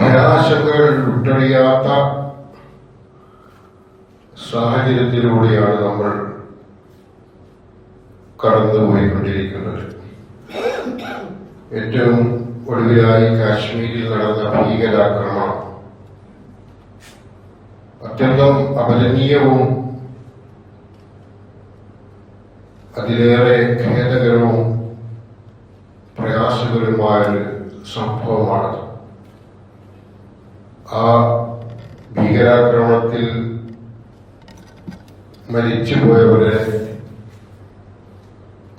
നിരാശകൾ വിട്ടൊഴിയാത്ത സാഹചര്യത്തിലൂടെയാണ് നമ്മൾ കടന്നുപോയിക്കൊണ്ടിരിക്കുന്നത്. ഏറ്റവും ഒടുവിലായി കാശ്മീരിൽ നടന്ന ഭീകരാക്രമണം അത്യന്തം അപലനീയവും അതിലേറെ ഖേദകരവും പ്രയാസകരവുമായൊരു സംഭവമാണ് ആ ഭീകരാക്രമണത്തിൽ മരിച്ചുപോയവരെ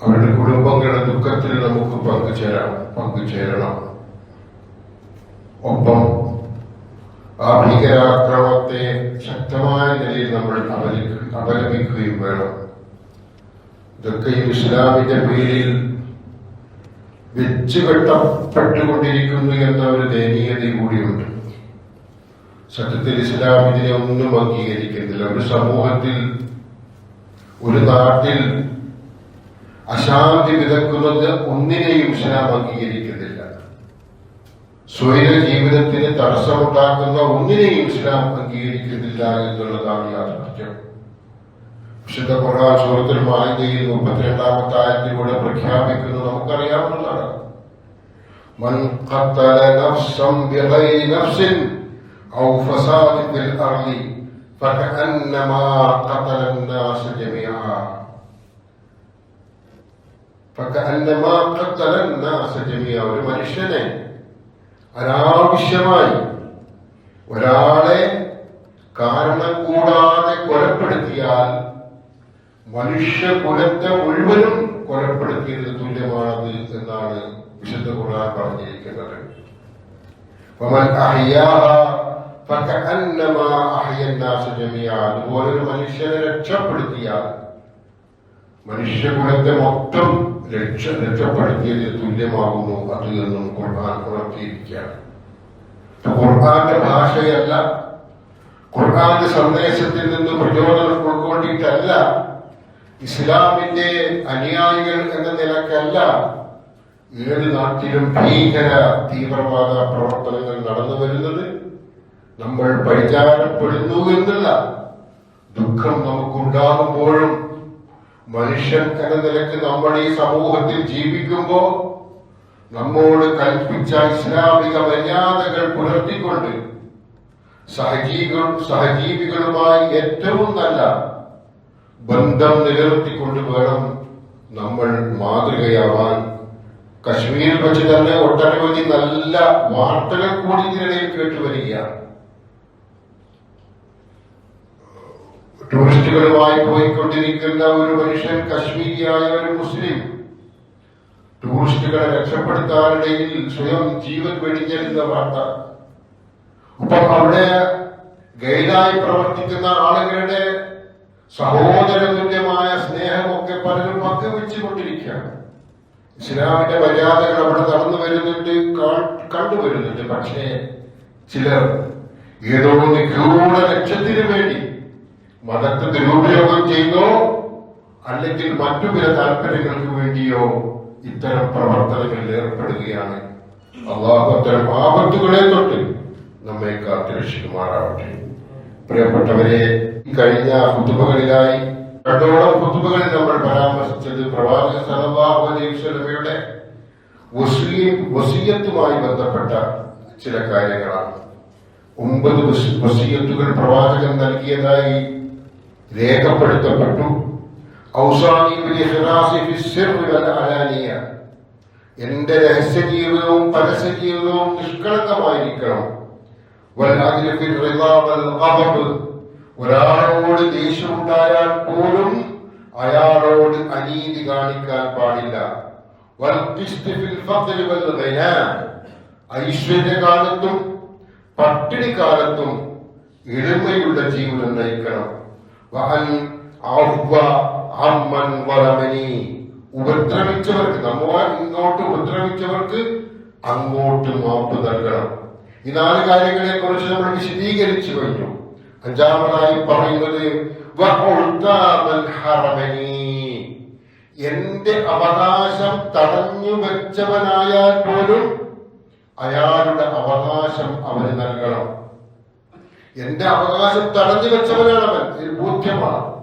അവരുടെ കുടുംബങ്ങളുടെ ദുഃഖത്തിൽ നമുക്ക് പങ്കുചേരാം പങ്കുചേരണം. ഒപ്പം ആ ഭീകരാക്രമണത്തെ ശക്തമായ നിലയിൽ നമ്മൾ അപലപി- അപലപിക്കുകയും വേണം. ഈ ഇസ്ലാമിന്റെ പേരിൽ വെച്ചുകെട്ടപ്പെട്ടുകൊണ്ടിരിക്കുന്നു എന്ന ഒരു ദയനീയത കൂടിയുണ്ട്. സത്യത്തിൽ ഇസ്ലാം ഇതിനെ ഒന്നും അംഗീകരിക്കുന്നില്ല ഒരു സമൂഹത്തിൽ ഒരു നാട്ടിൽ അശാന്തി വിതക്കുന്നത് ഒന്നിനെയും ഇസ്ലാം അംഗീകരിക്കുന്നില്ല സ്വൈര ജീവിതത്തിന് തടസ്സമുണ്ടാക്കുന്ന ഒന്നിനെയും ഇസ്ലാം അംഗീകരിക്കുന്നില്ല എന്നുള്ളതാണ് യാഥാർത്ഥ്യം വിശുദ്ധ ഖുർആൻ സൂറത്തുൽ മാലികയിൽ മുപ്പത്തിരണ്ടാമത്തെ ആയത്തിലൂടെ പ്രഖ്യാപിക്കുന്നത് നമുക്കറിയാവുന്നതാണ് من قتل نفسا بغير نفس أو فساد في الأرض فكأنما قتل الناس جميعا فكأنما قتل الناس جميعا ഒരു മനുഷ്യനെ അനാവശ്യമായി ഒരാളെ കാരണം കൂടാതെ കൊലപ്പെടുത്തിയാൽ മനുഷ്യകുലത്തെ മുഴുവനും കൊലപ്പെടുത്തിയത് തുല്യമാണത് എന്നാണ് വിശുദ്ധ ഖുർആൻ പറഞ്ഞിരിക്കുന്നത് അതുപോലെ മനുഷ്യനെ രക്ഷപ്പെടുത്തിയാൽ മനുഷ്യകുലത്തെ മൊത്തം രക്ഷ രക്ഷപ്പെടുത്തിയത് തുല്യമാകുന്നു. അത് എന്നും ഖുർആൻ ഉണർത്തിയിരിക്കുകയാണ്. ഖുർആന്റെ ഭാഷയല്ല. ഖുർആന്റെ സന്ദേശത്തിൽ നിന്ന് പ്രചോദനം ഉൾക്കൊണ്ടിട്ടല്ല. ഇസ്ലാമിന്റെ അനുയായികൾ എന്ന നിലക്കല്ല. ഏത് നാട്ടിലും ഭീകര തീവ്രവാദ പ്രവർത്തനങ്ങൾ നടന്നു വരുന്നത്. നമ്മൾ പരിചാരപ്പെടുന്നു എന്നല്ല. ദുഃഖം നമുക്കുണ്ടാകുമ്പോഴും മനുഷ്യൻ എന്ന നിലയ്ക്ക് നമ്മൾ ഈ സമൂഹത്തിൽ ജീവിക്കുമ്പോ നമ്മോട് കൽപ്പിച്ച ഇസ്ലാമിക മര്യാദകൾ പുലർത്തിക്കൊണ്ട് സഹജീവികളും സഹജീവികളുമായി ഏറ്റവും നല്ല ബന്ധം നിലനിർത്തിക്കൊണ്ട് വേണം നമ്മൾ മാതൃകയാവാൻ. കശ്മീരിൽ വെച്ച് തന്നെ ഒട്ടനവധി നല്ല വാർത്തകൾ കൂടി ഇതിനിടയിൽ കേട്ടുവരികയാണ്. ടൂറിസ്റ്റുകളുമായി പോയിക്കൊണ്ടിരിക്കുന്ന ഒരു മനുഷ്യൻ കശ്മീരിയായ ഒരു മുസ്ലിം. ടൂറിസ്റ്റുകളെ രക്ഷപ്പെടുത്താനിടയിൽ സ്വയം ജീവൻ വെടിഞ്ഞെടുത്ത വാർത്ത. ഒപ്പം അവിടെ ഗൈഡായി പ്രവർത്തിക്കുന്ന ആളുകളുടെ സഹോദര തുല്യമായ സ്നേഹമൊക്കെ പലരും പങ്കുവെച്ചുകൊണ്ടിരിക്കുകയാണ്. ഇസ്ലാമിന്റെ മര്യാദകൾ അവിടെ നടന്നു വരുന്നുണ്ട് കണ്ടുവരുന്നുണ്ട്. പക്ഷേ ചിലർ ഏതോ നിഗൂഢ ലക്ഷ്യത്തിന് വേണ്ടി മതത്തെ ദുരുപയോഗം ചെയ്യുന്നു അല്ലെങ്കിൽ മറ്റു ചില താല്പര്യങ്ങൾക്ക് വേണ്ടിയോ ഇത്തരം പ്രവർത്തനങ്ങളിൽ ഏർപ്പെടുകയാണ്. അള്ളാഹു അത്തരം ആപത്തുകളെ തൊട്ട് നമ്മെ കാത്തുരക്ഷിക്കുമാറാവട്ടെ പ്രിയപ്പെട്ടവരെ കഴിഞ്ഞ കുത്തുബകളിലായി രണ്ടോളം കുത്തുബകളിൽ നമ്മൾ പരാമർശിച്ചത് പ്രവാചക വസീ- വസീയത്തുമായി ബന്ധപ്പെട്ട ചില കാര്യങ്ങളാണ്. ഒമ്പത് വസി- വസീയത്തുകൾ പ്രവാചകൻ നൽകിയതായി രേഖപ്പെടുത്തപ്പെട്ടു. എന്റെ രഹസ്യ ജീവിതവും പരസ്യ ജീവിതവും നിഷ്കളങ്കമായിരിക്കണം ഒരാളോട് ദേഷ്യമുണ്ടായാൽ പോലും അയാളോട് അനീതി കാണിക്കാൻ പാടില്ല. വൽ പട്ടിണി ഐശ്വര്യകാലത്തും പട്ടിണിക്കാലത്തും എളിമയുള്ള ജീവിതം നയിക്കണം. വഅൻ അഫ്വ അമ്മൻ വലമനി ഉപദ്രവിച്ചവർക്ക് നമ്മ ഇങ്ങോട്ട് ഉപദ്രവിച്ചവർക്ക് അങ്ങോട്ട് മാപ്പ് നൽകണം. ഈ നാല് കാര്യങ്ങളെ കുറിച്ച് നമ്മൾ വിശദീകരിച്ചു കഴിഞ്ഞു. അഞ്ചാമതായി പറയുന്നത് എന്റെ അവകാശം തടഞ്ഞു വെച്ചവനായാൽ പോലും അയാളുടെ അവകാശം അവന് നൽകണം. എന്റെ അവകാശം തടഞ്ഞു വെച്ചവനാണ് അവൻ. ഇത് ബോധ്യമാണ്.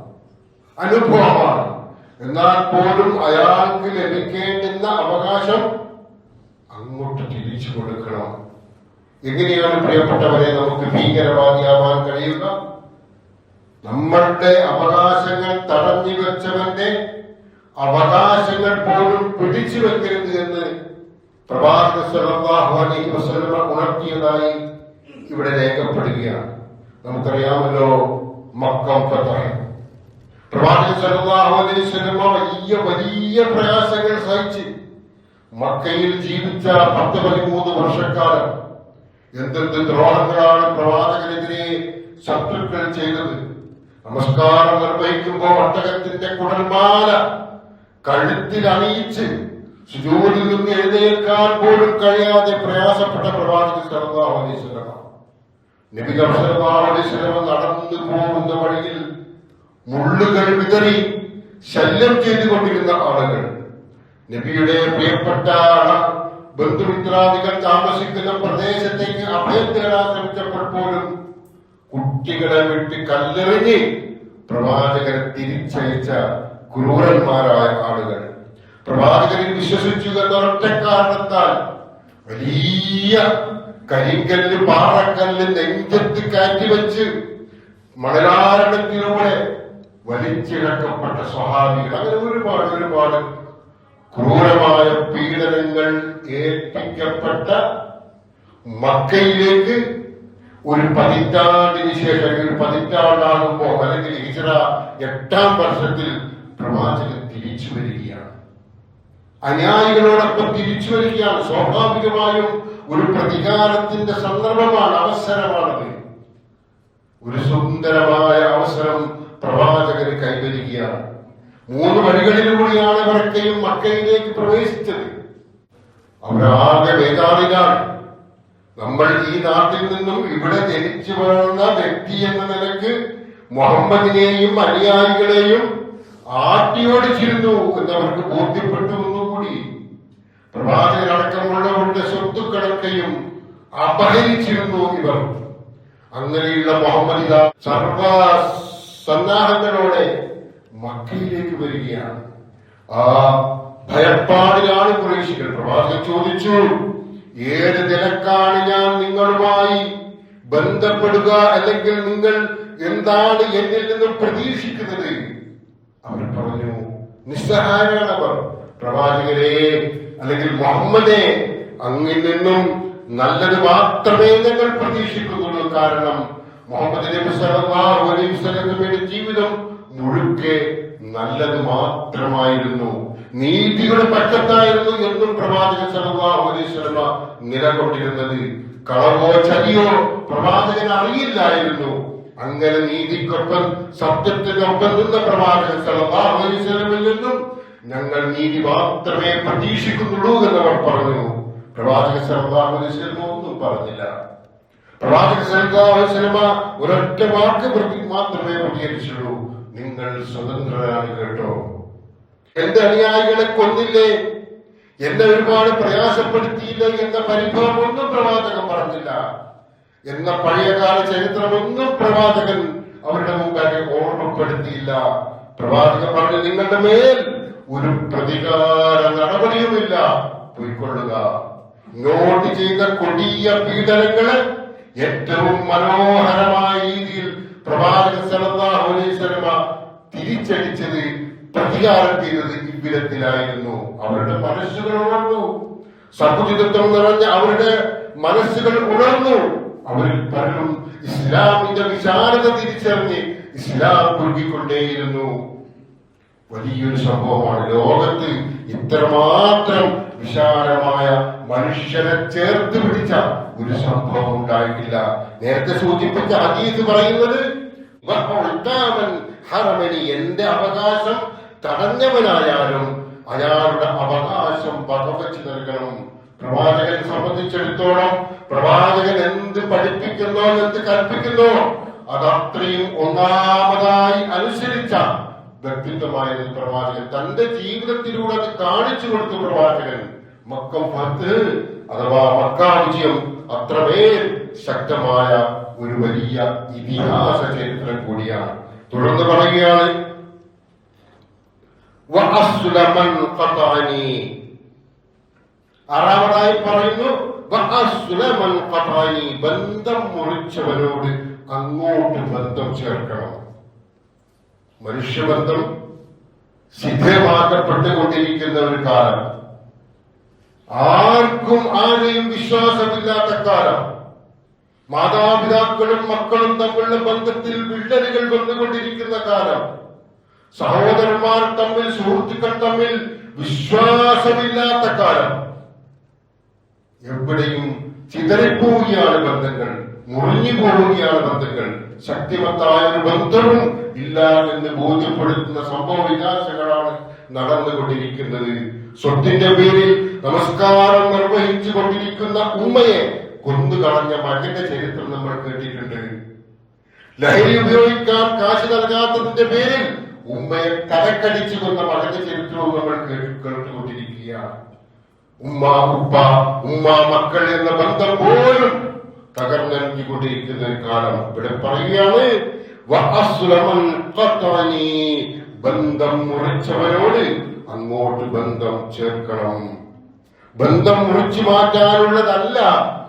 അനുഭവമാണ്. എന്നാൽ പോലും അയാൾക്ക് ലഭിക്കേണ്ടുന്ന അവകാശം അങ്ങോട്ട് തിരിച്ചു കൊടുക്കണം. എങ്ങനെയാണ് പ്രിയപ്പെട്ടവരെ നമുക്ക് ഭീകരവാദിയാവാൻ കഴിയുക? നമ്മളുടെ അവകാശങ്ങൾ തടഞ്ഞു വെച്ചവന്റെ അവകാശങ്ങൾ പോലും പിടിച്ചു വെക്കരുത് എന്ന് സല്ലല്ലാഹു അലൈഹി വസല്ലമ ഉണർത്തിയതായി ഇവിടെ രേഖപ്പെടുകയാണ്. നമുക്കറിയാമല്ലോ മക്കം ഫതഹ് പ്രവാചകൻ സല്ലല്ലാഹു അലൈഹി വസല്ലമ വലിയ വലിയ പ്രയാസങ്ങൾ സഹിച്ച് മക്കയിൽ ജീവിച്ച പത്ത് പതിമൂന്ന് വർഷക്കാലം എന്തെന്ത് ദ്രോഹങ്ങളാണ് പ്രവാചകനെതിരെ ശത്രുക്കൾ ചെയ്തത്. നമസ്കാരം നിർവഹിക്കുമ്പോൾ ഒട്ടകത്തിന്റെ കുടൽമാല കഴുത്തിൽ അണിയിച്ച് ജോലി നിന്ന് എഴുന്നേൽക്കാൻ പോലും കഴിയാതെ പ്രയാസപ്പെട്ട പ്രവാചകൻ സല്ലല്ലാഹു അലൈഹി വസല്ലമ നബി സല്ലല്ലാഹു അലൈഹി വസല്ലമ നടന്നു പോകുന്ന വഴിയിൽ മുള്ളുകൾ വിതറി ശല്യം ചെയ്തുകൊണ്ടിരുന്ന ആളുകൾ. നബിയുടെ പ്രിയപ്പെട്ട ബന്ധുമിത്രാദികൾ താമസിക്കുന്ന പ്രദേശത്തേക്ക് അഭയം തേടാൻ ശ്രമിച്ചപ്പോൾ പോലും കുട്ടികളെ വിട്ട് കല്ലെറിഞ്ഞ് പ്രവാചകരെ തിരിച്ചയച്ച ക്രൂരന്മാരായ ആളുകൾ. പ്രവാചകരിൽ വിശ്വസിച്ചു എന്ന ഒറ്റ കാരണത്താൽ വലിയ കരിങ്കല്ല് പാറക്കല്ല് നെഞ്ചത്ത് കയറ്റി വെച്ച് മണലാരണത്തിലൂടെ വലിച്ചിഴക്കപ്പെട്ട സ്വഹാബികൾ. അങ്ങനെ ഒരുപാട് ഒരുപാട് ക്രൂരമായ പീഡനങ്ങൾ ഏൽപ്പിക്കപ്പെട്ട മക്കയിലേക്ക് ഒരു പതിറ്റാണ്ടിന് ശേഷം ഒരു പതിറ്റാണ്ടാകുമ്പോ അല്ലെങ്കിൽ ഹിജറ എട്ടാം വർഷത്തിൽ പ്രവാചകൻ തിരിച്ചു വരികയാണ്. അനുയായികളോടൊപ്പം തിരിച്ചു വരികയാണ്. സ്വാഭാവികമായും ഒരു പ്രതികാരത്തിന്റെ സന്ദർഭമാണ് അവസരമാണത്. ഒരു സുന്ദരമായ അവസരം പ്രവാചകന് കൈവരിക്കുകയാണ് മൂന്ന് വഴികളിലൂടെയാണ് ഇവരൊക്കെയും മക്കയിലേക്ക് പ്രവേശിച്ചത്. അവരാകെ വേദാളിലാണ് നമ്മൾ ഈ നാട്ടിൽ നിന്നും ഇവിടെ ജനിച്ചു വളർന്ന വ്യക്തി എന്ന നിലയ്ക്ക് മുഹമ്മദിനെയും അനുയായികളെയും ആട്ടിയോടിച്ചിരുന്നു എന്നവർക്ക് ബോധ്യപ്പെട്ടു ഒന്നുകൂടി. പ്രവാചകനടക്കമുള്ളവരുടെ സ്വത്തുക്കളൊക്കെയും അപഹരിച്ചിരുന്നു ഇവർ. അങ്ങനെയുള്ള മുഹമ്മദിത സർവ സന്നാഹങ്ങളോടെ മക്കയിലേക്ക് വരികയാണ്. ആ ഭയപ്പാടിലാണ് കുറേശികൾ പ്രവാചകൻ ചോദിച്ചു ഏത് നിലക്കാണ് ഞാൻ നിങ്ങളുമായി ബന്ധപ്പെടുക? അല്ലെങ്കിൽ നിങ്ങൾ എന്താണ് എന്നിൽ നിന്ന് പ്രതീക്ഷിക്കുന്നത്? അവർ പറഞ്ഞു നിസ്സഹായരാണവർ പ്രവാചകരെ അല്ലെങ്കിൽ മുഹമ്മദെ അങ്ങിൽ നിന്നും നല്ലത് മാത്രമേ ഞങ്ങൾ പ്രതീക്ഷിക്കുന്നുള്ളൂ കാരണം മുഹമ്മദ് നബി സല്ലല്ലാഹു ജീവിതം മുഴുക്കെ നല്ലത് മാത്രമായിരുന്നു. നീതിയുടെ പക്ഷത്തായിരുന്നു എന്നും പ്രവാചകൻ സല്ലല്ലാഹു നിലകൊണ്ടിരുന്നത്. കളവോ ചതിയോ പ്രവാചകൻ അറിയില്ലായിരുന്നു. അങ്ങനെ നീതിക്കൊപ്പം സത്യത്തിനൊപ്പം നിന്ന പ്രവാചകൻ സല്ലല്ലാഹു നിന്നും ഞങ്ങൾ നീതി മാത്രമേ പ്രതീക്ഷിക്കുന്നുള്ളൂ എന്നവർ പറഞ്ഞു. പ്രവാചക ഒന്നും പറഞ്ഞില്ല. പ്രവാചക വസല്ലമ ഒരൊറ്റ വാക്ക് മാത്രമേ പ്രതികരിച്ചുള്ളൂ നിങ്ങൾ സ്വതന്ത്രരാണ് കേട്ടോ. എന്റെ അനുയായികളെ കൊന്നില്ലേ? എന്നെ ഒരുപാട് പ്രയാസപ്പെടുത്തിയില്ല എന്ന പരിഭവം ഒന്നും പ്രവാചകൻ പറഞ്ഞില്ല. എന്ന പഴയകാല ചരിത്രമൊന്നും പ്രവാചകൻ അവരുടെ മുമ്പാകെ ഓർമ്മപ്പെടുത്തിയില്ല. പ്രവാചകൻ പറഞ്ഞു നിങ്ങളുടെ മേൽ ഒരു പ്രതികാര നടപടിയുമില്ല. പോയിക്കൊള്ളുക. നോട്ട് ചെയ്ത കൊടിയ പീഡനങ്ങൾ ഏറ്റവും മനോഹരമായ രീതിയിൽ പ്രവാചക സല്ലല്ലാഹു അലൈഹി വസല്ലമ തിരിച്ചടിച്ചത് പ്രതികാരം ചെയ്തത് ഇവ്വിധത്തിലായിരുന്നു അവരുടെ മനസ്സുകൾ ഉണർന്നു. സഹുചിതത്വം നിറഞ്ഞ അവരുടെ മനസ്സുകൾ ഉണർന്നു. അവരിൽ പലരും ഇസ്ലാമിന്റെ വിശാലത തിരിച്ചറിഞ്ഞ് ഇസ്ലാം പുൽകിക്കൊണ്ടേയിരുന്നു വലിയൊരു സംഭവമാണ്. ലോകത്ത് ഇത്രമാത്രം വിശാലമായ മനുഷ്യനെ ചേർത്ത് പിടിച്ച ഒരു സംഭവം ഉണ്ടായിട്ടില്ല. നേരത്തെ സൂചിപ്പിച്ച ഹദീസ് പറയുന്നത് എന്റെ അവകാശം തടഞ്ഞവനായാലും അയാളുടെ അവകാശം പകവച്ച് നൽകണം. പ്രവാചകനെ സംബന്ധിച്ചിടത്തോളം പ്രവാചകൻ എന്ത് പഠിപ്പിക്കുന്നോ എന്ത് കൽപ്പിക്കുന്നോ അത് അത്രയും ഒന്നാമതായി അനുസരിച്ച വ്യക്തിത്വമായിരുന്നു പ്രവാചകൻ തന്റെ ജീവിതത്തിലൂടെ അത് കാണിച്ചു കൊടുത്തു പ്രവാചകൻ മക്കം പത്ത് അഥവാ മക്ക വിജയം അത്രമേൽ ശക്തമായ ഒരു വലിയ ഇതിഹാസ ചരിത്രം കൂടിയാണ് തുടർന്ന് പറയുകയാണ്. ആറാമതായി പറയുന്നു. ബന്ധം മുറിച്ചവനോട് അങ്ങോട്ട് ബന്ധം ചേർക്കണം മനുഷ്യബന്ധം ശിഥിലമാക്കപ്പെട്ടുകൊണ്ടിരിക്കുന്ന ഒരു കാലം. ആർക്കും ആരെയും വിശ്വാസമില്ലാത്ത കാലം. മാതാപിതാക്കളും മക്കളും തമ്മിലുള്ള ബന്ധത്തിൽ വിള്ളലുകൾ വന്നുകൊണ്ടിരിക്കുന്ന കാലം. സഹോദരന്മാർ തമ്മിൽ സുഹൃത്തുക്കൾ തമ്മിൽ വിശ്വാസമില്ലാത്ത കാലം. എവിടെയും ചിതറിപ്പോവുകയാണ് ബന്ധങ്ങൾ മുറിഞ്ഞു പോവുകയാണ് ബന്ധങ്ങൾ. ശക്തിമത്തായ ഒരു ബന്ധവും ഇല്ല എന്ന് ബോധ്യപ്പെടുത്തുന്ന സംഭവ വികാസങ്ങളാണ് നടന്നുകൊണ്ടിരിക്കുന്നത്. സ്വത്തിന്റെ പേരിൽ നമസ്കാരം നിർവഹിച്ചു കൊണ്ടിരിക്കുന്ന ഉമ്മയെ കൊന്നുകളഞ്ഞ മകന്റെ ചരിത്രം നമ്മൾ കേട്ടിട്ടുണ്ട്. ലഹരി ഉപയോഗിക്കാൻ കാശ് നൽകാത്തതിന്റെ പേരിൽ ഉമ്മയെ തലക്കടിച്ചു കൊന്ന മകന്റെ ചരിത്രവും നമ്മൾ കേട്ട് കേട്ടുകൊണ്ടിരിക്കുകയാണ്. ഉമ്മ ഉപ്പ ഉമ്മ മക്കൾ എന്ന ബന്ധം പോലും തകർന്നടിഞ്ഞുകൊണ്ടിരിക്കുന്ന ഒരു കാലം ഇവിടെ പറയുകയാണ്. ബന്ധം മുറിച്ചവരോട് അങ്ങോട്ട് ബന്ധം ചേർക്കണം ബന്ധം മുറിച്ചു മാറ്റാനുള്ളതല്ല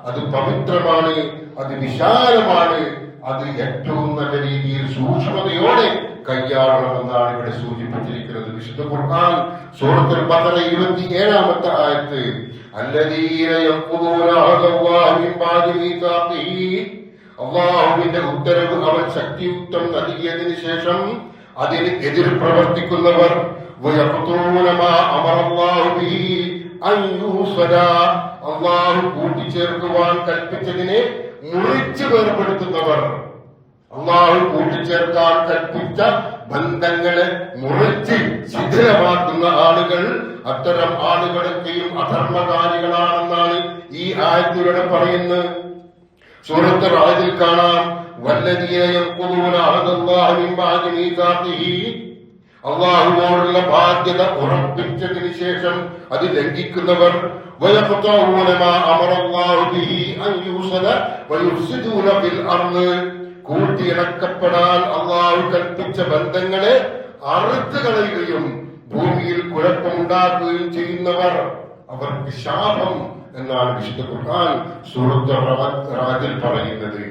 അത് പവിത്രമാണ് അത് വിശാലമാണ് അത് ഏറ്റവും നല്ല രീതിയിൽ സൂക്ഷ്മതയോടെ കൈയാളണമെന്നാണ് ഇവിടെ സൂചിപ്പിച്ചിരിക്കുന്നത് വിശുദ്ധ ഖുർആൻ സൂറത്തുൽ ബഖറ ഇരുപത്തിയേഴാമത്തെ ആയത്ത് الذين ينقضون عهد الله من بعد ميثاقه അള്ളാഹുവിന്റെ ഉത്തരവ് അവൻ ശക്തിയുക്തം നൽകിയതിനു ശേഷം അതിന് എതിർ പ്രവർത്തിക്കുന്നവർ ويقطعون ما أمر الله به أن يوصل. അള്ളാഹു കൂട്ടിച്ചേർക്കുവാൻ കൽപ്പിച്ചതിനെ മുറിച്ചു വേർപെടുത്തുന്നവർ അള്ളാഹു കൂട്ടിച്ചേർക്കാൻ കൽപ്പിച്ച ബന്ധങ്ങളെ മുറിച്ച് ശിഥിലമാക്കുന്ന ആളുകൾ അത്തരം ആളുകളൊക്കെയും അധർമ്മകാരികളാണെന്നാണ് ഈ ആയത്തിലൂടെ പറയുന്നത്. സൂറത്ത് റാജിൽ കാണാം. അള്ളാഹുവോടുള്ള ബാധ്യത ഉറപ്പിച്ചതിന് ശേഷം അത് ലംഘിക്കുന്നവർ അമറല്ലാഹു ബിഹി അൻ യൂസല വയുഫ്സിദൂന ഫിൽ കൂട്ടിയിണക്കപ്പെടാൻ അള്ളാഹു കൽപ്പിച്ച ബന്ധങ്ങളെ അറുത്തു കളയുകയും ഭൂമിയിൽ കുഴപ്പമുണ്ടാക്കുകയും ചെയ്യുന്നവർ അവർക്ക് ശാപം എന്നാണ് വിശുദ്ധ ഖുർആൻ റഅദ് റാജിൽ പറയുന്നത്.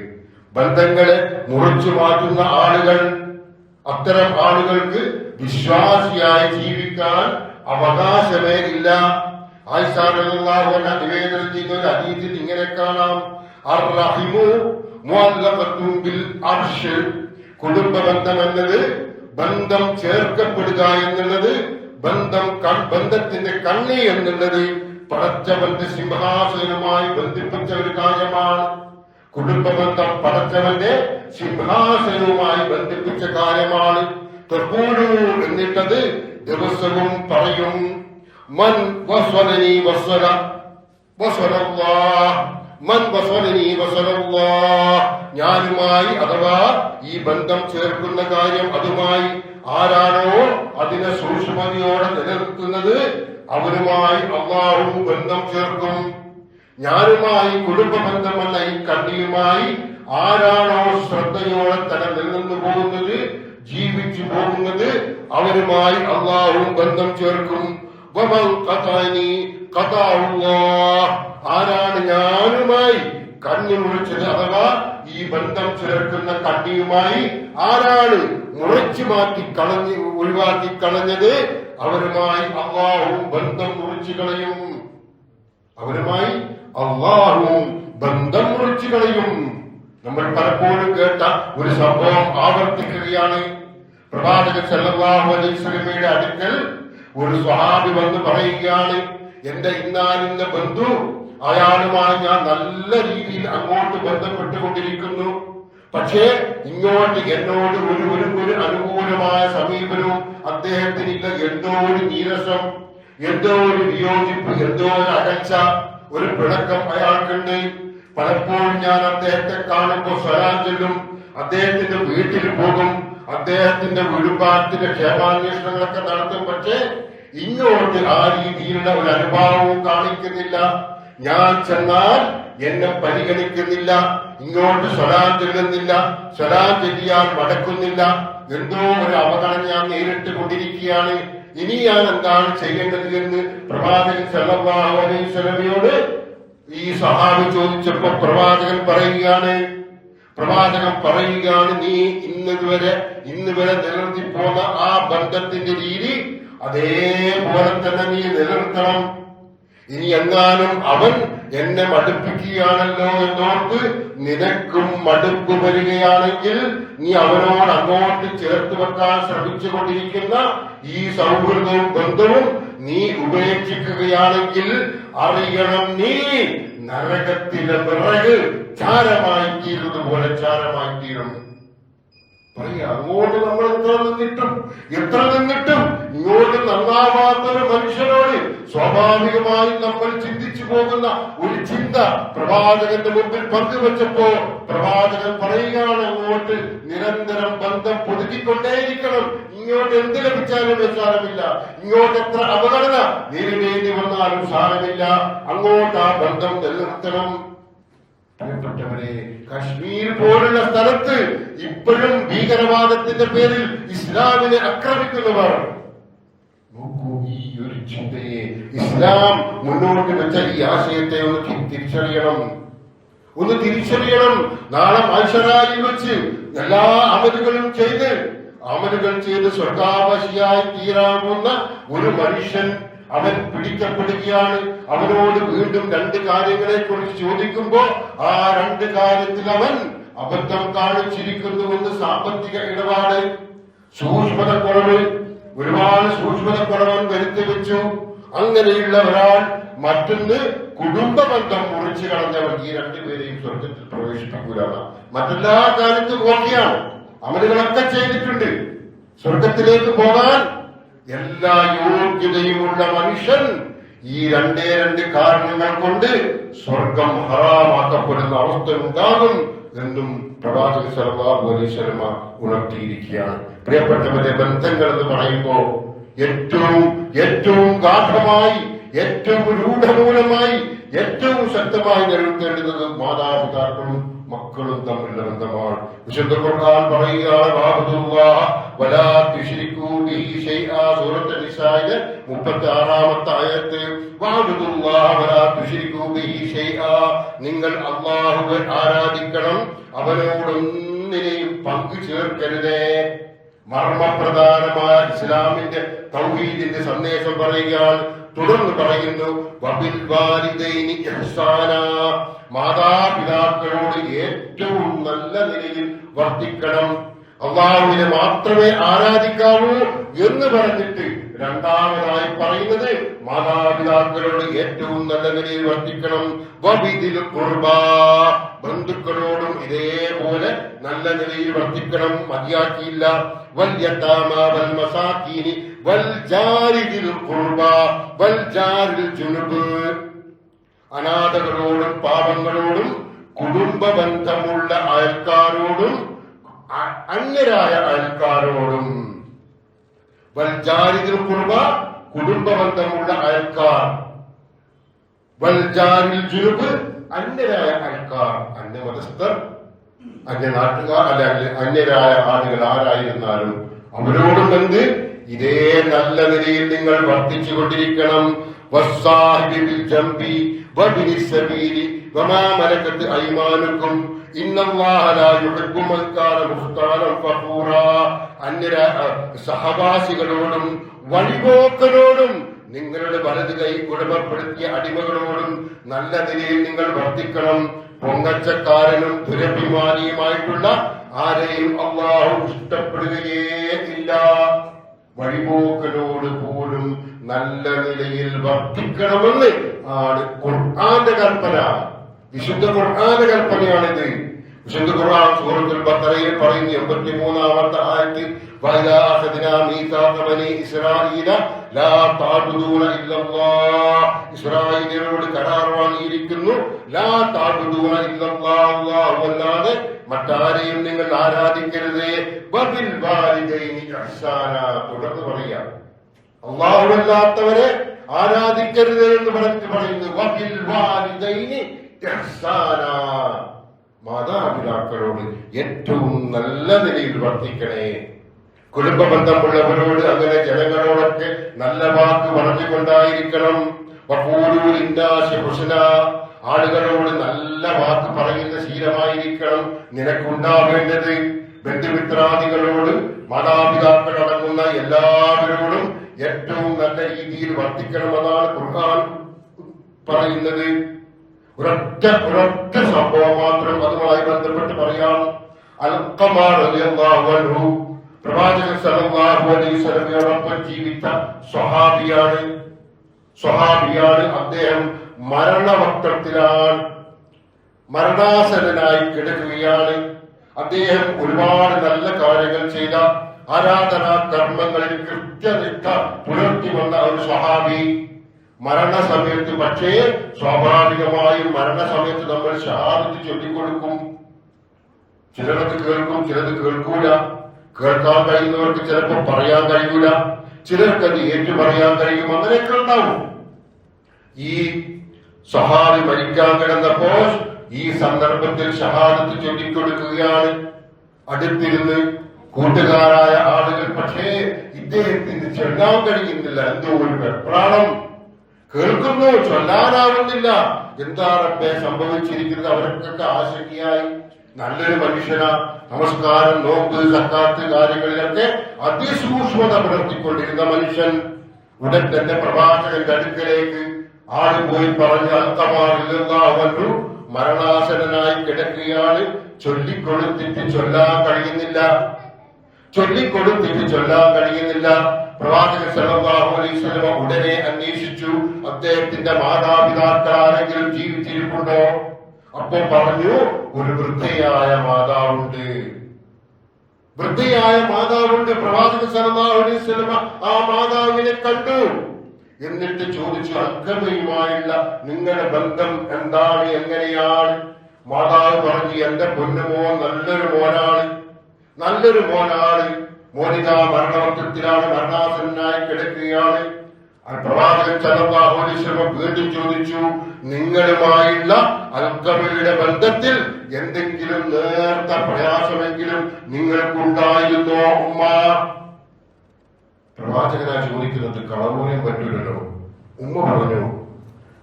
ബന്ധങ്ങളെ മുറിച്ചു മാറ്റുന്ന ആളുകൾ അത്തരം ആളുകൾക്ക് വിശ്വാസിയായി ജീവിക്കാൻ അവകാശമേ ഇല്ല. ആയിഷാഹു നിവേദനം ചെയ്യുന്ന ഒരു അതീതിൽ ഇങ്ങനെ കാണാം. അർശ് കുടുംബ ബന്ധം എന്നത് ബന്ധം ചേർക്കപ്പെടുക എന്നുള്ളത് ബന്ധം ബന്ധത്തിന്റെ കണ്ണി എന്നുള്ളത് പടച്ചവന്റെ സിംഹാസനവുമായി ബന്ധിപ്പിച്ച ഒരു കാര്യമാണ്. കുടുംബബന്ധം പടച്ചവന്റെ സിംഹാസനവുമായി ബന്ധിപ്പിച്ച കാര്യമാണ്. എന്നിട്ടത് ദിവസവും പറയും. മൻ വസ്വലനി വസ്വര വസ്വലല്ലാഹ് മൻ ഞാനുമായി അഥവാ ഈ ബന്ധം ചേർക്കുന്ന കാര്യം അതുമായി ആരാണോ അതിനെ സൂക്ഷ്മതയോടെ നിലനിർത്തുന്നത് അവരുമായി അള്ളാഹു ബന്ധം ചേർക്കും. ഞാനുമായി കുടുംബ ബന്ധമല്ല ഈ കണ്ണിയുമായി ആരാണോ ശ്രദ്ധയോടെ തന്നെ നിലനിന്നു പോകുന്നത് ജീവിച്ചു പോകുന്നത് അവരുമായി അള്ളാഹും ബന്ധം ചേർക്കും. ആരാണ് ഞാനുമായി? കണ്ണി മുറിച്ചത് അഥവാ ഈ ബന്ധം ചേർക്കുന്ന കണ്ണിയുമായി ആരാണ് മുറിച്ചു മാറ്റി കളഞ്ഞ് ഒഴിവാക്കി കളഞ്ഞത്? അവരുമായി അള്ളാഹും ബന്ധം മുറിച്ചു കളയും. അവരുമായി അള്ളാഹും ബന്ധം മുറിച്ചു കളയും. നമ്മൾ പലപ്പോഴും കേട്ട ഒരു സംഭവം ആവർത്തിക്കുകയാണ്. പ്രവാചകൻ സല്ലല്ലാഹു അലൈഹി വസല്ലമയുടെ അടുക്കൽ ഒരു സ്വഹാബി വന്ന് പറയുകയാണ് എന്റെ ഇന്നാലിന്റെ ബന്ധു അയാളുമായി ഞാൻ നല്ല രീതിയിൽ അങ്ങോട്ട് ബന്ധപ്പെട്ടുകൊണ്ടിരിക്കുന്നു. പക്ഷേ ഇങ്ങോട്ട് എന്നോട് ഒരു ഒരു ഒരു അനുകൂലമായ സമീപനവും അദ്ദേഹത്തിനില്ല. എന്തോ ഒരു നീരസം എന്തോ ഒരു വിയോജിപ്പ് എന്തോ ഒരു അകൽച്ച ഒരു പിണക്കം അയാൾക്കുണ്ട്. പലപ്പോഴും ഞാൻ അദ്ദേഹത്തെ കാണുമ്പോൾ സ്വരാൻ ചൊല്ലും അദ്ദേഹത്തിന്റെ വീട്ടിൽ പോകും അദ്ദേഹത്തിന്റെ വീടുപാടത്തിന്റെ ക്ഷേമാന്വേഷണങ്ങളൊക്കെ നടത്തും. പക്ഷേ ഇങ്ങോട്ട് ആ രീതിയിലുള്ള ഒരു അനുഭാവവും കാണിക്കുന്നില്ല. ഞാൻ ചെന്നാൽ എന്നെ പരിഗണിക്കുന്നില്ല. ഇങ്ങോട്ട് സ്വലാം ചെല്ലുന്നില്ല സ്വലാം ചെല്ലിയാൽ മടക്കുന്നില്ല. എന്തോ ഒരു അവഗണന ഞാൻ നേരിട്ട് കൊണ്ടിരിക്കുകയാണ്. ഇനി ഞാൻ എന്താണ് ചെയ്യേണ്ടത് എന്ന് പ്രവാചകൻ വസല്ലമയോട് ഈ സഹാബി ചോദിച്ചപ്പോ പ്രവാചകൻ പറയുകയാണ്. പ്രവാചകൻ പറയുകയാണ് നീ ഇന്ന് വരെ നിലനിർത്തി പോന്ന ആ ബന്ധത്തിന്റെ രീതി അതേപോലെ തന്നെ നീ നിലനിർത്തണം. ഇനി എന്നാലും അവൻ എന്നെ മടുപ്പിക്കുകയാണല്ലോ എന്നോർത്ത് നിനക്കും മടുപ്പ് വരികയാണെങ്കിൽ നീ അവനോട് അങ്ങോട്ട് ചേർത്ത് വെക്കാൻ ശ്രമിച്ചുകൊണ്ടിരിക്കുന്ന ഈ സൗഹൃദവും ബന്ധവും നീ ഉപേക്ഷിക്കുകയാണെങ്കിൽ അറിയണം നീ നരകത്തിലെ പിറക് ചാരമായി തീരുന്നതുപോലെ ചാരമായി തീരും പറയാ അങ്ങോട്ട് നമ്മൾ എത്ര നിന്നിട്ടും എത്ര നിന്നിട്ടും മനുഷ്യനോട് സ്വാഭാവികമായും നമ്മൾ ചിന്തിച്ചു പോകുന്ന ഒരു ചിന്ത പ്രവാചകന്റെ മുമ്പിൽ പങ്കുവച്ചപ്പോ പ്രവാചകൻ പറയുകയാണ് അങ്ങോട്ട് നിരന്തരം ബന്ധം പുതുക്കിക്കൊണ്ടേയിരിക്കണം. ഇങ്ങോട്ട് എന്ത് ലഭിച്ചാലും സാരമില്ല ഇങ്ങോട്ട് എത്ര അപകടന നേരിടേണ്ടി വന്നാലും സാരമില്ല. അങ്ങോട്ട് ആ ബന്ധം നിലനിർത്തണം. പ്രിയപ്പെട്ടവരെ കശ്മീർ പോലുള്ള സ്ഥലത്ത് ഇപ്പോഴും ഭീകരവാദത്തിന്റെ പേരിൽ ഇസ്ലാമിനെ ആക്രമിക്കുന്നവർ ചിന്തയെ ഇസ്ലാം മുന്നോട്ട് വെച്ച ഈ ആശയത്തെ ഒന്ന് തിരിച്ചറിയണം. ഒന്ന് തിരിച്ചറിയണം. നാളെ മനുഷ്യരായി വെച്ച് എല്ലാ അമലുകളും ചെയ്ത് അമലുകൾ ചെയ്ത് സ്വർഗാവശിയായി തീരാവുന്ന ഒരു മനുഷ്യൻ അവൻ പിടിക്കപ്പെടുകയാണ്. അവനോട് വീണ്ടും രണ്ട് കാര്യങ്ങളെ കുറിച്ച് ചോദിക്കുമ്പോ ആ രണ്ട് കാര്യത്തിൽ അവൻ അബദ്ധം കാണിച്ചിരിക്കുന്നുവെന്ന് സാമ്പത്തിക ഇടപാട് സൂക്ഷ്മത കുറവ് ഒരുപാട് സൂക്ഷ്മത കുറവൻ വരുത്തി വെച്ചു. അങ്ങനെയുള്ള ഒരാൾ മറ്റൊന്ന് കുടുംബ ബന്ധം മുറിച്ചു കളഞ്ഞവർ ഈ രണ്ടുപേരെയും സ്വർഗത്തിൽ പ്രവേശിപ്പിക്കൂലാണ് മറ്റെല്ലാ കാര്യത്തും ഓക്കെയാണ് അമലുകളൊക്കെ ചെയ്തിട്ടുണ്ട്. സ്വർഗത്തിലേക്ക് പോകാൻ എല്ലാ യോഗ്യതയുമുള്ള മനുഷ്യൻ ഈ രണ്ടേ രണ്ട് കാരണങ്ങൾ കൊണ്ട് സ്വർഗം ഹറാമാക്കപ്പെടുന്ന അവസ്ഥ ഉണ്ടാകും. എന്നും പ്രവാചക വസല്ലമ ഉണർത്തിയിരിക്കുകയാണ്. പ്രിയപ്പെട്ടവരെ ബന്ധങ്ങൾ എന്ന് പറയുമ്പോൾ ഏറ്റവും ഏറ്റവും ഗാഠമായി ഏറ്റവും രൂഢമൂലമായി ഏറ്റവും ശക്തമായി നിലനിർത്തേണ്ടുന്നത് മാതാപിതാക്കളും മക്കളും തമ്മിലുള്ള ബന്ധമാണ്. വിശുദ്ധ ഖുർആൻ പറയുകയാണ് "വഅബ്ദുല്ലാഹ വലാ തുശ്രികൂ ബിഹി ശൈആ" സൂറത്ത് നിസായിലെ 36ാമത്തെ ആയത്ത്. "വഅബ്ദുല്ലാഹ വലാ തുശ്രികൂ ബിഹി ശൈആ" നിങ്ങൾ അള്ളാഹുവെ ആരാധിക്കണം. അവനോടൊന്നിനെയും പങ്കു ചേർക്കരുതേ. മർമ്മപ്രധാനമായ ഇസ്ലാമിന്റെ തൗഹീദിന്റെ സന്ദേശം പറയുകയാണ്. തുടർന്ന് പറയുന്നു വബിൽ വാലിദൈനി ഇഹ്സാന. മാതാപിതാക്കളോട് ഏറ്റവും നല്ല നിലയിൽ വർത്തിക്കണം. അള്ളാഹുവിനെ മാത്രമേ ആരാധിക്കാവൂ എന്ന് പറഞ്ഞിട്ട് രണ്ടാമതായി പറയുന്നത് മാതാപിതാക്കളോട് ഏറ്റവും നല്ല നിലയിൽ വർത്തിക്കണം. ബന്ധുക്കളോടും ഇതേപോലെ നല്ല നിലയിൽ വർത്തിക്കണം. മതിയാക്കിയില്ല. അനാഥകളോടും പാപങ്ങളോടും കുടുംബ ബന്ധമുള്ള അയൽക്കാരോടും അന്യരായ അയൽക്കാരോടും വൽജാരിദിൽ കുർബ കുടുംബ ബന്ധമുള്ള അയൽക്കാർ. വൽജാരിൽ ജുനുബ് അന്യരായ അയൽക്കാർ. അന്യമതസ്ഥർ അന്യ നാട്ടുകാർ അല്ലെങ്കിൽ അന്യരായ ആളുകൾ ആരായിരുന്നാലും അവരോടും എന്ത്? ഇതേ നല്ല നിലയിൽ നിങ്ങൾ വർദ്ധിച്ചു കൊണ്ടിരിക്കണം വസാഹിബിൽ ജംബി വബിനി സബീലി വമാ മലക്കത്ത് ഐമാനുക്കും. അന്യര സഹവാസികളോടും വഴിപോക്കനോടും നിങ്ങളുടെ വലത് കൈ ഉടമപ്പെടുത്തിയ അടിമകളോടും നല്ല നിലയിൽ നിങ്ങൾ വർദ്ധിക്കണം. പൊങ്ങച്ചക്കാരനും ദുരഭിമാനിയുമായിട്ടുള്ള ആരെയും അള്ളാഹു ഇഷ്ടപ്പെടുകയേ ഇല്ല. വഴിപോക്കനോട് പോലും നല്ല നിലയിൽ വർദ്ധിക്കണമെന്ന് ആണ് ഖുർആന്റെ കൽപ്പന. വിശുദ്ധ ഖുർആാന കൽപ്പനയാണിത്. വിശുദ്ധ ഖുർആൻ സൂറത്തുൽ ബക്കറയിൽ പറയുന്ന എൺപത്തി മൂന്നാമത്തെ അല്ലാതെ മറ്റാരെയും നിങ്ങൾ ആരാധിക്കരുത്? തുടർന്ന് പറയാം അള്ളാഹുവല്ലാത്തവരെ ആരാധിക്കരുത് എന്ന് പറഞ്ഞു പറയുന്നു. മാതാപിതാക്കളോട് ഏറ്റവും നല്ല നിലയിൽ വർത്തിക്കണേ. കുടുംബ ബന്ധമുള്ളവരോട് അങ്ങനെ ജനങ്ങളോടൊക്കെ നല്ല വാക്ക് പറഞ്ഞുകൊണ്ടായിരിക്കണം. ആളുകളോട് നല്ല വാക്ക് പറയുന്ന ശീലമായിരിക്കണം നിനക്കുണ്ടാവേണ്ടത്. ബന്ധുമിത്രാദികളോട് മാതാപിതാക്കൾ അടങ്ങുന്ന എല്ലാവരോടും ഏറ്റവും നല്ല രീതിയിൽ വർത്തിക്കണമെന്നാണ് ഖുർആൻ പറയുന്നത്. ഒരൊറ്റ ഒരൊറ്റ സംഭവം മാത്രം അതുമായി ബന്ധപ്പെട്ട് പറയാം. അൽക്കമാർ റളിയല്ലാഹു അൻഹു പ്രവാചകൻ അലൈഹി സ്വഹാബിയാണ്. അദ്ദേഹം മരണവക്രത്തിലാണ് മരണാസനായി കിടക്കുകയാണ്. അദ്ദേഹം ഒരുപാട് നല്ല കാര്യങ്ങൾ ചെയ്ത ആരാധനാ കർമ്മങ്ങളിൽ കൃത്യനിഷ്ഠ പുലർത്തി വന്ന ഒരു സ്വഹാബി. മരണസമയത്ത് പക്ഷേ സ്വാഭാവികമായും മരണസമയത്ത് നമ്മൾ ഷഹാദത്ത് ചൊല്ലിക്കൊടുക്കും. ചിലർക്ക് കേൾക്കും ചിലത് കേൾക്കൂല. കേൾക്കാൻ കഴിയുന്നവർക്ക് ചിലപ്പോൾ പറയാൻ കഴിയൂല. ചിലർക്ക് അത് ഏറ്റു പറയാൻ കഴിയും. അങ്ങനെയൊക്കെ ഉണ്ടാവും. ഈ സഹാബി മരിക്കാൻ കിടന്നപ്പോൾ ഈ സന്ദർഭത്തിൽ ഷഹാദത്ത് ചൊല്ലിക്കൊടുക്കുകയാണ്. അടുത്തിരുന്ന് കൂട്ടുകാരായ ആളുകൾ പക്ഷേ ഇദ്ദേഹത്തിന് ചെല്ലാൻ കഴിയുന്നില്ല. എന്തോ ഒരു വെപ്രാളം. കേൾക്കുന്നു ചൊല്ലാനാവുന്നില്ല. എന്താണപ്പേ സംഭവിച്ചിരിക്കുന്നത്? അവർക്കൊക്കെ ആശങ്കയായി നല്ലൊരു മനുഷ്യന. നമസ്കാരം നോക്ക് സക്കാത്ത് കാര്യങ്ങളിലൊക്കെ അതിസൂക്ഷ്മത പുലർത്തിക്കൊണ്ടിരുന്ന മനുഷ്യൻ. ഉടൻ തന്നെ പ്രവാചകന്റെ അടുക്കലേക്ക് ആൾ പോയി പറഞ്ഞ് അന്തമാറില്ലെന്നു മരണാസനായി കിടക്കുകയാണ്. ചൊല്ലിക്കൊടുത്തിട്ട് ചൊല്ലാൻ കഴിയുന്നില്ല. ചൊല്ലിക്കൊടുത്തിട്ട് ചൊല്ലാൻ കഴിയുന്നില്ല. പ്രവാചകൻ സല്ലല്ലാഹു അലൈഹി വസല്ലം ഉടനെ അന്വേഷിച്ചു. അദ്ദേഹത്തിന്റെ മാതാപിതാക്കൾ ആരെങ്കിലും ജീവിച്ചിരിപ്പുണ്ടോ? അപ്പൊ പറഞ്ഞു ഒരു വൃദ്ധയായ മാതാവുണ്ട്. വൃദ്ധയായ മാതാവുണ്ട്. പ്രവാചകൻ സല്ലല്ലാഹു അലൈഹി വസല്ലം ആ മാതാവിനെ കണ്ടു. എന്നിട്ട് ചോദിച്ചു അക്കമയുമായുള്ള നിങ്ങളുടെ ബന്ധം എന്താണ്? എങ്ങനെയാണ്? മാതാവ് പറഞ്ഞു എന്റെ പൊന്നുമോ? നല്ലൊരു മോനാണ്. നല്ലൊരു മോനാണ്. മോനിത മരണവത്വത്തിലാണ് മരണാസനായി കിടക്കുകയാണ്. വീണ്ടും ചോദിച്ചു നിങ്ങളുമായുള്ള അൽക്കമയുടെ ബന്ധത്തിൽ എന്തെങ്കിലും നേർത്ത പ്രയാസമെങ്കിലും നിങ്ങൾക്കുണ്ടായിരുന്നോ ഉമ്മ? പ്രവാചകനാ ചോദിക്കുന്നത് കളമൂലം പറ്റൂലല്ലോ ഉമ്മ പറഞ്ഞു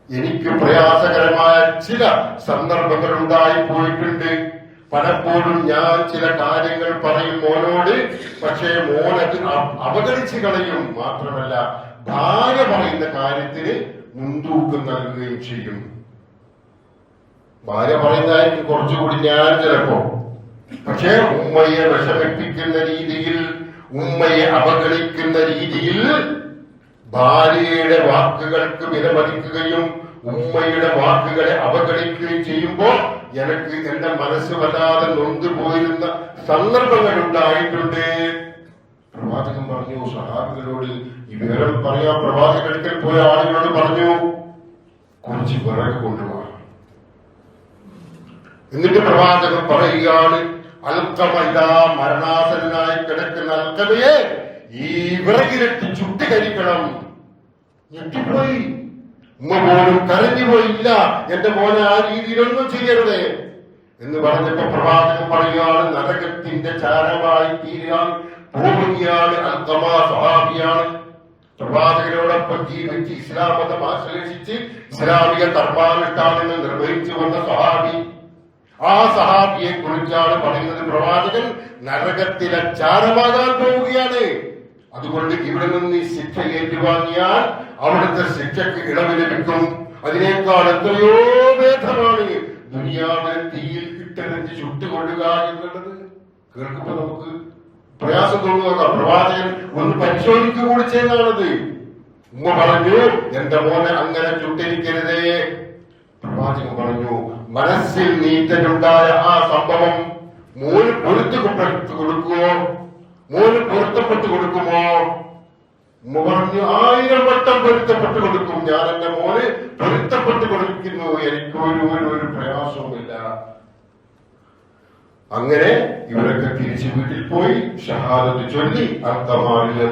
എനിക്ക് പ്രയാസകരമായ ചില സന്ദർഭങ്ങൾ ഉണ്ടായി പോയിട്ടുണ്ട് പലപ്പോഴും ഞാൻ ചില കാര്യങ്ങൾ പറയും മോനോട് പക്ഷേ മോനെ അവഗണിച്ച് കളയും. മാത്രമല്ല ഭാര്യ പറയുന്ന കാര്യത്തിന് മുൻതൂക്കം നൽകുകയും ചെയ്യും. ഭാര്യ പറയുന്നതായിരിക്കും കുറച്ചുകൂടി ഞാൻ ചിലപ്പോ പക്ഷേ ഉമ്മയെ വിഷമിപ്പിക്കുന്ന രീതിയിൽ ഉമ്മയെ അവഗണിക്കുന്ന രീതിയിൽ ഭാര്യയുടെ വാക്കുകൾക്ക് വിലമതിക്കുകയും ഉമ്മയുടെ വാക്കുകളെ അവഗണിക്കുകയും ചെയ്യുമ്പോൾ എനിക്ക് എന്റെ മനസ്സ് വല്ലാതെ നൊന്തു പോയിരുന്ന സന്ദർഭങ്ങൾ ഉണ്ടായിട്ടുണ്ട് പ്രവാചകൻ പറഞ്ഞു സഹാബികളോട് ഈ വിവരം പറയാ പ്രവാചകടുക്കൽ പോയ ആളുകളോട് പറഞ്ഞു കുറച്ച് വിറക് കൊണ്ടുപോകാം എന്നിട്ട് പ്രവാചകൻ പറയുകയാണ് അൽക്കമല്ല മരണാസനായി കിടക്കുന്ന അൽക്കമയെ ഈ വിറകിലിട്ട് ചുട്ടുകരിക്കണം ഞെട്ടിപ്പോയി. ഉമ്മ പോലും കരഞ്ഞു പോയില്ല. എന്റെ മോനെ ആ രീതിയിലൊന്നും ചെയ്യരുത്. എന്ന് പറഞ്ഞപ്പോ പ്രവാചകൻ പറയുകയാണ് നരകത്തിന്റെ ചാരമായി തീരാൻ ഭൂമിയാണ് അൽക്കമ സ്വഹാബിയാണ്. പ്രവാചകരോടൊപ്പം ജീവിച്ച് ഇസ്ലാം മതം ആശ്ലേഷിച്ച് ഇസ്ലാമിക തർപ്പാനുഷ്ഠാനങ്ങൾ നിർവഹിച്ചു വന്ന സഹാബി ആ സഹാബിയെ കുറിച്ചാണ് പറയുന്നത് പ്രവാചകൻ. നരകത്തിലെ ചാരമാകാൻ പോവുകയാണ്. അതുകൊണ്ട് ഇവിടെ നിന്ന് ഈ ശിക്ഷ ഏറ്റുവാങ്ങിയാൽ അവിടുത്തെ ശിക്ഷയ്ക്ക് ഇളവ് ലഭിക്കും അതിനേക്കാൾ എത്രയോ ഭേദമാണ് ദുനിയാവിനെ തീയിൽ ഇട്ടെറിഞ്ഞ് ചുട്ടുകൊള്ളുക എന്നുള്ളത് കേൾക്കുമ്പോ നമുക്ക് പ്രയാസം തോന്നുക പ്രവാചകൻ ഒന്ന് പരിശോധിക്കുക കൂടി ചെയ്താണത് ഉമ്മ പറഞ്ഞു എന്റെ മോനെ അങ്ങനെ ചുട്ടിരിക്കരുതേ. പ്രവാചകൻ പറഞ്ഞു മനസ്സിൽ നീറ്റലുണ്ടായ ആ സംഭവം മോന് പൊരുത്തു കൊടുക്കുമോ മോന് പൊരുത്തപ്പെട്ടു കൊടുക്കുമോ? പറഞ്ഞു ആയിരം വട്ടം പൊരുത്തപ്പെട്ടു കൊടുക്കും. ഞാൻ എന്റെ മോന് പൊരുത്തപ്പെട്ടു കൊടുക്കുന്നു. എനിക്ക് ഒരു ഒരു പ്രയാസവുമില്ല. അങ്ങനെ ഇവരൊക്കെ തിരിച്ചു വീട്ടിൽ പോയി ഷഹാദത്ത് ചൊല്ലി അർത്ഥമാറില്ല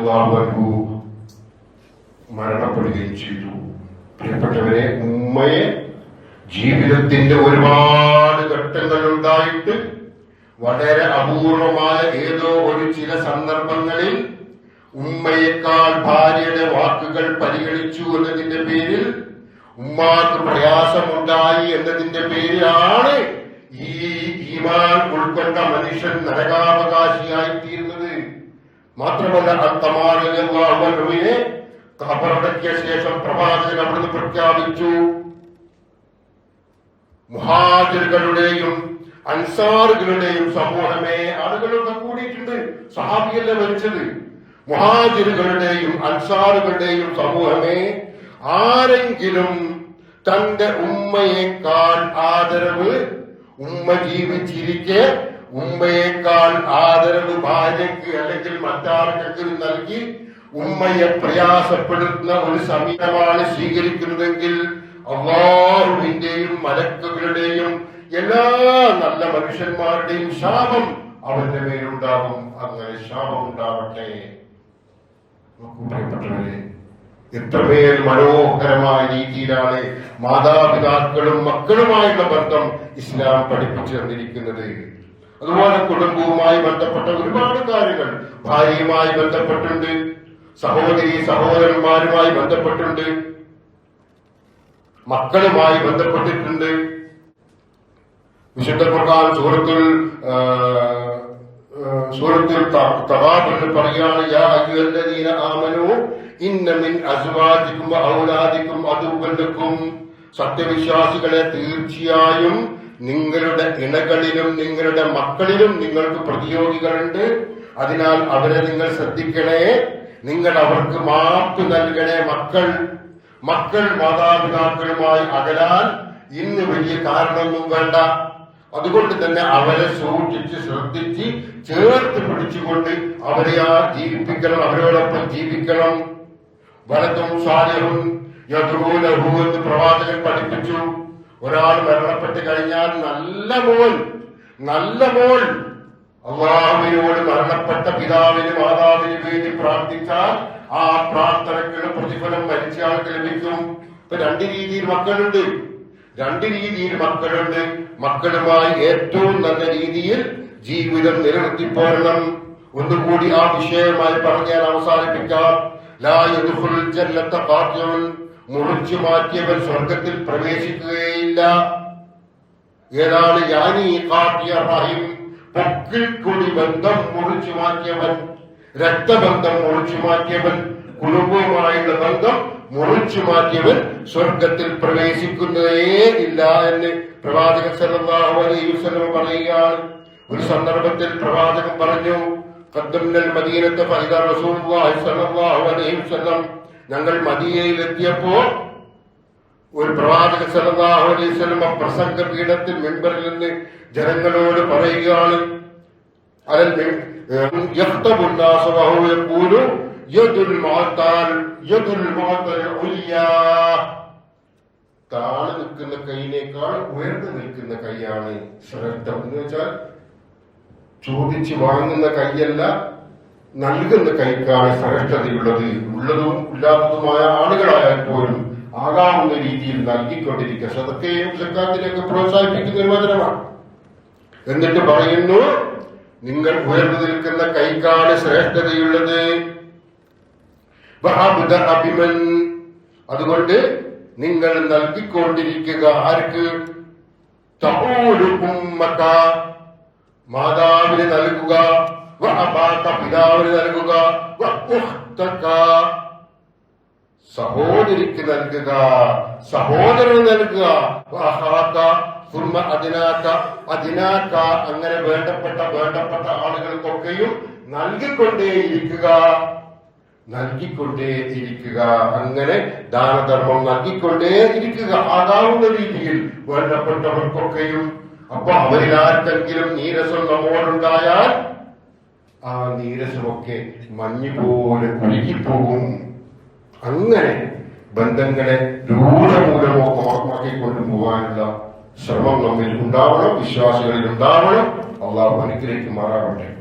മരണപ്പെടുകയും ചെയ്തു. പ്രിയപ്പെട്ടവരെ ഉമ്മയെ ജീവിതത്തിന്റെ ഒരുപാട് ഘട്ടങ്ങൾ ഉണ്ടായിട്ട് വളരെ അപൂർവമായ ഏതോ ഒരു ചില സന്ദർഭങ്ങളിൽ ഉമ്മയേക്കാൾ ഭാര്യയുടെ വാക്കുകൾ പരിഗണിച്ചു എന്നതിന്റെ പേരിൽ ഉമ്മാക്ക് പ്രയാസമുണ്ടായി എന്നതിന്റെ പേരിലാണ് ഈ ഉൾക്കൊണ്ട മനുഷ്യൻ നരകാവകാശിയായി തീരുന്നത് മാത്രമല്ല അത്തമാറിനെ കബറടക്കിയ ശേഷം പ്രവാചകൻ അവിടുന്ന് പ്രഖ്യാപിച്ചു മുഹാജിറുകളുടെയും അൻസാറുകളുടെയും സമൂഹമേ ആളുകളൊക്കെ കൂടിയിട്ടുണ്ട്. സഹാബിയല്ല മരിച്ചത്? മുഹാജിറുകളുടെയും അൻസാറുകളുടെയും സമൂഹമേ ആരെങ്കിലും തന്റെ ഉമ്മയേക്കാൾ ആദരവ് ഉമ്മ ജീവിച്ചിരിക്കെ ഉമ്മയേക്കാൾ ആദരവ് ഭാര്യയ്ക്ക് അല്ലെങ്കിൽ മറ്റാർക്കെങ്കിലും നൽകി ഉമ്മയെ പ്രയാസപ്പെടുത്തുന്ന ഒരു സമീപമാണ് സ്വീകരിക്കുന്നതെങ്കിൽ അള്ളാഹുവിന്റെയും മലക്കുകളുടെയും എല്ലാ നല്ല മനുഷ്യന്മാരുടെയും ശാപം അവന്റെ മേലുണ്ടാവും. അങ്ങനെ ശാപം ഉണ്ടാവട്ടെ. പ്രിയപ്പെട്ടവരെ എത്രമേൽ മനോഹരമായ രീതിയിലാണ് മാതാപിതാക്കളും മക്കളുമായുള്ള ബന്ധം ഇസ്ലാം പഠിപ്പിച്ചു തന്നിരിക്കുന്നത്. അതുപോലെ കുടുംബവുമായി ബന്ധപ്പെട്ട ഒരുപാട് കാര്യങ്ങൾ ഭാര്യയുമായി ബന്ധപ്പെട്ടുണ്ട്. സഹോദരി സഹോദരന്മാരുമായി ബന്ധപ്പെട്ടുണ്ട്. മക്കളുമായി ബന്ധപ്പെട്ടിട്ടുണ്ട്. വിശുദ്ധ ഖുർആൻ സൂറത്തുൽ സൂറത്തുൽ പറയാണ് യാ ഇന്ന മിൻ സത്യവിശ്വാസികളെ തീർച്ചയായും നിങ്ങളുടെ ഇണകളിലും നിങ്ങളുടെ മക്കളിലും നിങ്ങൾക്ക് പ്രതിയോഗികളുണ്ട്. അതിനാൽ അവരെ നിങ്ങൾ ശ്രദ്ധിക്കണേ. നിങ്ങൾ അവർക്ക് മാപ്പ് നൽകണേ മക്കൾ. മക്കൾ മാതാപിതാക്കളുമായി അകലാൻ ഇന്ന് വലിയ കാരണമൊന്നും വേണ്ട. അതുകൊണ്ട് തന്നെ അവരെ സൂക്ഷിച്ച് ശ്രദ്ധിച്ച് ചേർത്ത് പിടിച്ചുകൊണ്ട് അവരെ ആ ജീവിപ്പിക്കണം അവരോടൊപ്പം ജീവിക്കണം. വലതും സ്വാലഹും യദൂലഹു എന്ന് പ്രവാചകൻ പഠിപ്പിച്ചു. ഒരാൾ മരണപ്പെട്ട് കഴിഞ്ഞാൽ നല്ല മോൾ നല്ല മോൾ. അള്ളാഹുവിനോട് മരണപ്പെട്ട പിതാവിന് മാതാവിന് വേണ്ടി പ്രാർത്ഥിച്ചാൽ ആ പ്രാർത്ഥനയ്ക്കുള്ള പ്രതിഫലം മരിച്ചയാൾക്ക് ലഭിക്കും. ഇപ്പൊ രണ്ട് രീതിയിൽ മക്കളുണ്ട്. രണ്ട് രീതിയിൽ മക്കളുണ്ട്. മക്കളുമായി ഏറ്റവും നല്ല രീതിയിൽ ജീവിതം നിലനിർത്തിപ്പോരണം. ഒന്നുകൂടി ആ വിഷയമായി പറഞ്ഞാൽ അവസാനിപ്പിക്കാം. മുറിച്ചു മാറ്റിയവൻ സ്വർഗത്തിൽ പ്രവേശിക്കുകയില്ല. ഏതാണ് യാനി കാട്ടിയ പൊക്കിൽ കൂടി ബന്ധം മുറിച്ചു മാറ്റിയവൻ രക്തബന്ധം മുറിച്ചു മാറ്റിയവൻ കുടുംബവുമായുള്ള ബന്ധം മുറിച്ചു മാറ്റിയവൻ സ്വർഗത്തിൽ പ്രവേശിക്കുന്നതേ ഇല്ല എന്ന് പ്രവാചകൻ പറയുകയാണ്. ഒരു സന്ദർഭത്തിൽ പ്രവാചകൻ പറഞ്ഞു ഞങ്ങൾ മദീനയിലെത്തിയപ്പോൾ ഒരു പ്രവാചക സല്ലല്ലാഹു അലൈഹി പ്രസംഗ പീഠത്തിൽ മെമ്പറിൽ നിന്ന് ജനങ്ങളോട് പറയുകയാണ് അലൽ യദുൽ യദുൽമാത്താൽ യദുൽമാത്തൽ താഴെ നിൽക്കുന്ന കൈയിനേക്കാൾ ഉയർന്നു നിൽക്കുന്ന കൈയാണ് ശ്രദ്ധം എന്ന് വെച്ചാൽ ചോദിച്ച് വാങ്ങുന്ന കൈയല്ല നൽകുന്ന കൈക്കാണ് ശ്രേഷ്ഠതയുള്ളത്. ഉള്ളതും ഇല്ലാത്തതുമായ ആളുകളായാൽ പോലും ആകാവുന്ന രീതിയിൽ നൽകിക്കൊണ്ടിരിക്കുക. സതക്കെയും സക്കാത്തിലേക്ക് പ്രോത്സാഹിപ്പിക്കുന്ന ഒരു എന്നിട്ട് പറയുന്നു നിങ്ങൾ ഉയർന്നു നിൽക്കുന്ന കൈക്കാണ് ശ്രേഷ്ഠതയുള്ളത്. അബിമൻ. അതുകൊണ്ട് നിങ്ങൾ നൽകിക്കൊണ്ടിരിക്കുക ആർക്ക്. മാതാവിന് നൽകുക. പിതാവിന് നൽകുക. സഹോദരിക്ക് നൽകുക. സഹോദരന് നൽകുക. അതിനാക്ക അങ്ങനെ വേണ്ടപ്പെട്ട വേണ്ടപ്പെട്ട ആളുകൾക്കൊക്കെയും നൽകിക്കൊണ്ടേയിരിക്കുക. നൽകിക്കൊണ്ടേയിരിക്കുക. അങ്ങനെ ദാനധർമ്മം നൽകിക്കൊണ്ടേയിരിക്കുക. ആകാവുന്ന രീതിയിൽ വേണ്ടപ്പെട്ടവർക്കൊക്കെയും. അപ്പൊ അവരിൽ ആർക്കെങ്കിലും നീരസം നമ്മോടുണ്ടായാൽ ആ നീരസമൊക്കെ മഞ്ഞുപോലെ കുലുക്കിപ്പോകും അങ്ങനെ ബന്ധങ്ങളെ രൂഢമൂലമാക്കി കൊണ്ടുപോകാനുള്ള ശ്രമം നമ്മിൽ ഉണ്ടാവണം. വിശ്വാസികളിൽ ഉണ്ടാവണം. അള്ളാഹു അനുഗ്രഹിക്കുമാറാവട്ടെ